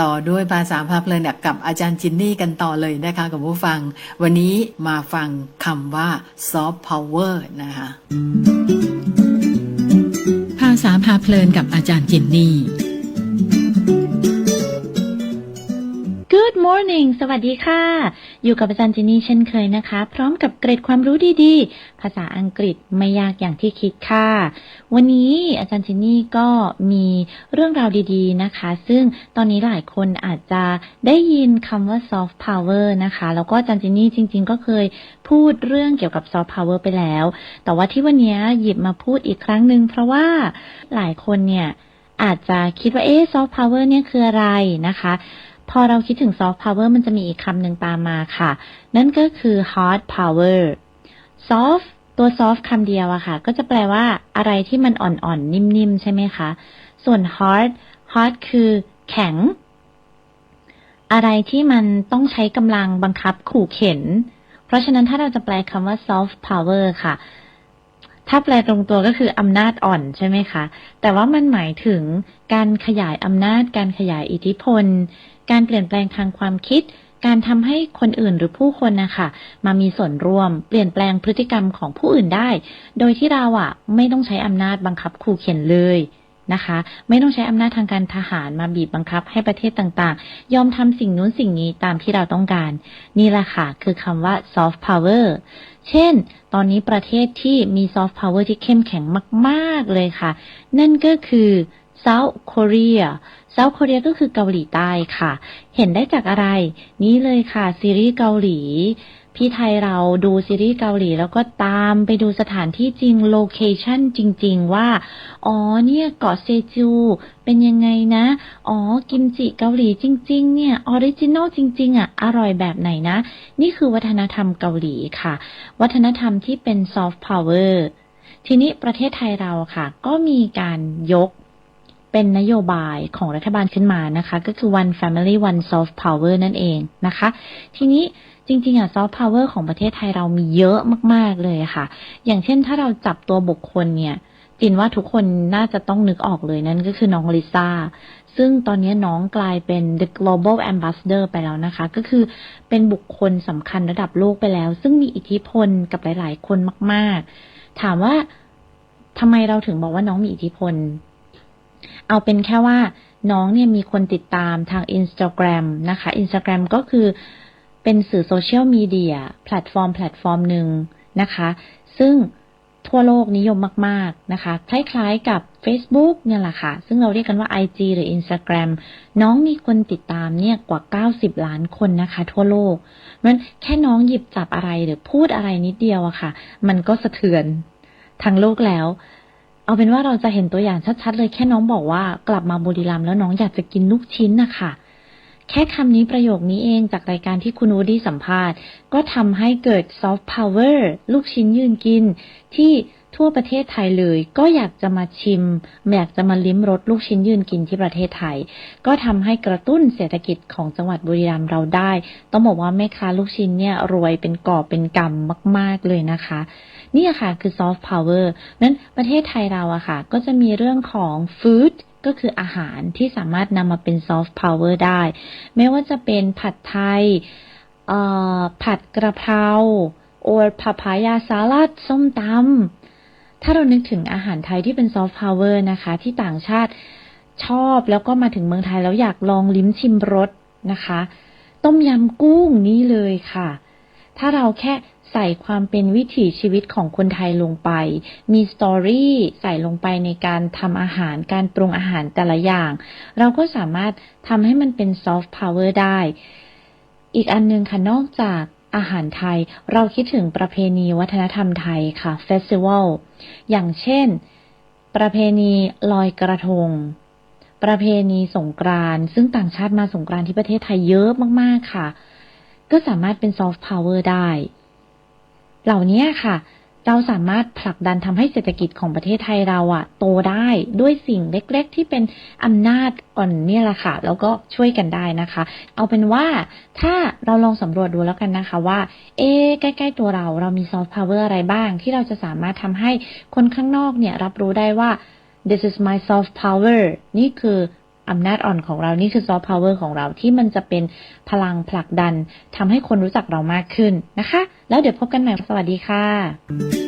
ต่อด้วยภาษาพาเพลินกับอาจารย์จินนี่กันต่อเลยนะคะกับผู้ฟัง วันนี้มาฟังคำว่า soft power นะคะภาษาพาเพลินกับอาจารย์จินนี่ Good morning สวัสดีค่ะ อยู่กับอาจารย์จินนี่เช่นเคยนะคะ พร้อมกับเกร็ดความรู้ดีๆ ภาษาอังกฤษไม่ยากอย่างที่คิดค่ะ วันนี้อาจารย์จินนี่ก็มีเรื่องราวดีๆนะคะ ซึ่งตอนนี้หลายคนอาจจะได้ยินคำว่า soft power นะคะ แล้วก็อาจารย์จินนี่จริง ๆ ก็เคยพูดเรื่องเกี่ยวกับ soft power ไปแล้ว แต่ว่าที่วันนี้หยิบมาพูดอีกครั้งหนึ่งเพราะว่าหลายคนเนี่ยอาจจะคิดว่าเอ๊ะ soft power เนี่ยคืออะไรนะคะ พอเราคิดถึง soft power มันจะมีอีกคำหนึ่งตามมาค่ะ นั่นก็คือ hard power soft ตัว soft คำเดียวอะค่ะ ก็จะแปลว่าอะไรที่มันอ่อนๆ นิ่มๆ ใช่ไหมคะ ส่วน hard hard คือแข็ง อะไรที่มันต้องใช้กำลังบังคับขู่เข็น เพราะฉะนั้นถ้าเราจะแปลคำว่า soft power ค่ะ ถ้าแปลตรงตัวก็คืออำนาจอ่อนใช่ไหมคะ แต่ว่ามันหมายถึงการขยายอำนาจ การขยายอิทธิพล การเปลี่ยนแปลงทางความคิด การทำให้คนอื่นหรือผู้คนนะคะมามีส่วนร่วม เปลี่ยนแปลงพฤติกรรมของผู้อื่นได้ โดยที่เราอะไม่ต้องใช้อำนาจบังคับขู่เข็นเลย นะคะ ไม่ต้องใช้อำนาจทางการทหารมาบีบบังคับให้ประเทศต่างๆ ยอมทำสิ่งนู้นสิ่งนี้ตามที่เราต้องการ นี่แหละค่ะ คือคำว่า soft power เช่น ตอนนี้ประเทศที่มี soft power ที่เข้มแข็งมากๆเลยค่ะ นั่นก็คือ South Korea South Korea ก็คือเกาหลีใต้ค่ะ เห็นได้จากอะไร นี่เลยค่ะ ซีรีส์เกาหลี พี่ไทยเราดูซีรีส์เกาหลี แล้วก็ตามไปดูสถานที่จริงโลเคชันจริง ๆ ว่า อ๋อเนี่ยเกาะเซจู เป็นยังไงนะ อ๋อกิมจิเกาหลีจริง ๆ เนี่ยออริจินอลจริง ๆ อะ อร่อยแบบไหนนะ นี่คือวัฒนธรรมเกาหลีค่ะ วัฒนธรรมที่เป็นซอฟต์พาวเวอร์ทีนี้ประเทศไทยเราค่ะ ก็มีการยก เป็นนโยบายของรัฐบาลขึ้นมานะคะ ก็คือ one family one soft power นั่นเองนะคะ ทีนี้จริงๆอะ soft power ของประเทศไทยเรามีเยอะมาก ๆ เลยค่ะ อย่างเช่นถ้าเราจับตัวบุคคลเนี่ย จินว่าทุกคนน่าจะต้องนึกออกเลยนั่นก็คือน้องลิซ่าซึ่งตอนนี้น้องกลายเป็น the global ambassador ไปแล้วนะคะ ก็คือเป็นบุคคลสำคัญระดับโลกไปแล้ว ซึ่งมีอิทธิพลกับหลาย ๆ คนมาก ๆ ถามว่าทำไมเราถึงบอกว่าน้องมีอิทธิพล เอาเป็นแค่ว่าน้องเนี่ยมีคนติดตามทาง Instagram นะคะ Instagram ก็คือเป็นสื่อโซเชียลมีเดียแพลตฟอร์มแพลตฟอร์มหนึ่งนะคะ ซึ่งทั่วโลกนิยมมาก ๆ นะคะ คล้าย ๆ กับ Facebook เนี่ยแหละค่ะ ซึ่งเราเรียกกันว่า IG หรือ Instagram น้องมีคนติดตามเนี่ยกว่า 90 ล้านคนนะคะ ทั่วโลกมันแค่น้องหยิบจับอะไรหรือพูดอะไรนิดเดียวอะค่ะ มันก็สะเทือนทั้งโลกแล้ว เอาเป็นว่าเราจะเห็นตัวอย่างชัดๆเลยแค่น้องบอกว่ากลับมาบุรีรัมย์แล้วน้องอยากจะกินลูกชิ้นนะคะแค่คำนี้ประโยคนี้เองจากรายการที่คุณวูดดี้สัมภาษณ์ ก็ทำให้เกิดซอฟต์พาวเวอร์ลูกชิ้นยืนกินที่ ทั่วประเทศไทยเลย ก็อยากจะมาชิม อยากจะมาลิ้มรสลูกชิ้นยืนกินที่ประเทศไทย ก็ทำให้กระตุ้นเศรษฐกิจของจังหวัดบุรีรัมย์เราได้ ต้องบอกว่าแม่ค้าลูกชิ้นเนี่ยรวยเป็นกอบเป็นกำมาก ๆเลยนะคะนี่ค่ะคือซอฟต์พาวเวอร์นั้นประเทศไทยเราอะค่ะ ก็จะมีเรื่องของฟู้ดก็คืออาหารที่สามารถนำมาเป็นซอฟต์พาวเวอร์ได้ ไม่ว่าจะเป็นผัดไทยผัดกระเพราโอรพาพายาสลัด ส้มตำ ถ้าเรานึกถึงอาหารไทยที่เป็นซอฟต์พาวเวอร์นะคะ ที่ต่างชาติชอบแล้วก็มาถึงเมืองไทยแล้วอยากลองลิ้มชิมรสนะคะ ต้มยำกุ้งนี่เลยค่ะ ถ้าเราแค่ใส่ความเป็นวิถีชีวิตของคนไทยลงไป มีสตอรี่ใส่ลงไปในการทำอาหาร การปรุงอาหารแต่ละอย่าง เราก็สามารถทำให้มันเป็นซอฟต์พาวเวอร์ได้ อีกอันนึงค่ะ นอกจาก อาหารไทย เราคิดถึงประเพณีวัฒนธรรมไทยค่ะเฟสติวัลอย่างเช่น ประเพณีลอยกระทง ประเพณีสงกรานต์ซึ่งต่างชาติมาสงกรานต์ที่ประเทศไทยเยอะมาก ๆ ค่ะ ก็สามารถเป็นซอฟต์พาวเวอร์ได้ เหล่านี้ค่ะ เราสามารถผลักดันทำให้เศรษฐกิจของประเทศไทยเราอะโตได้ด้วยสิ่งเล็ก ๆ ที่เป็นอำนาจอ่อนเนี่ยแหละค่ะ แล้วก็ช่วยกันได้นะคะ เอาเป็นว่าถ้าเราลองสำรวจดูแล้วกันนะคะว่า เอ๊ใกล้ ๆ ตัวเราเรามีซอฟต์พาวเวอร์อะไรบ้าง ที่เราจะสามารถทำให้คนข้างนอกเนี่ยรับรู้ได้ว่า this is my soft power นี่คือ อำนาจอ่อนของเรานี่คือซอฟต์พาวเวอร์ของเราที่มันจะเป็นพลังผลักดันทำให้คนรู้จักเรามากขึ้นนะคะ แล้วเดี๋ยวพบกันใหม่สวัสดีค่ะ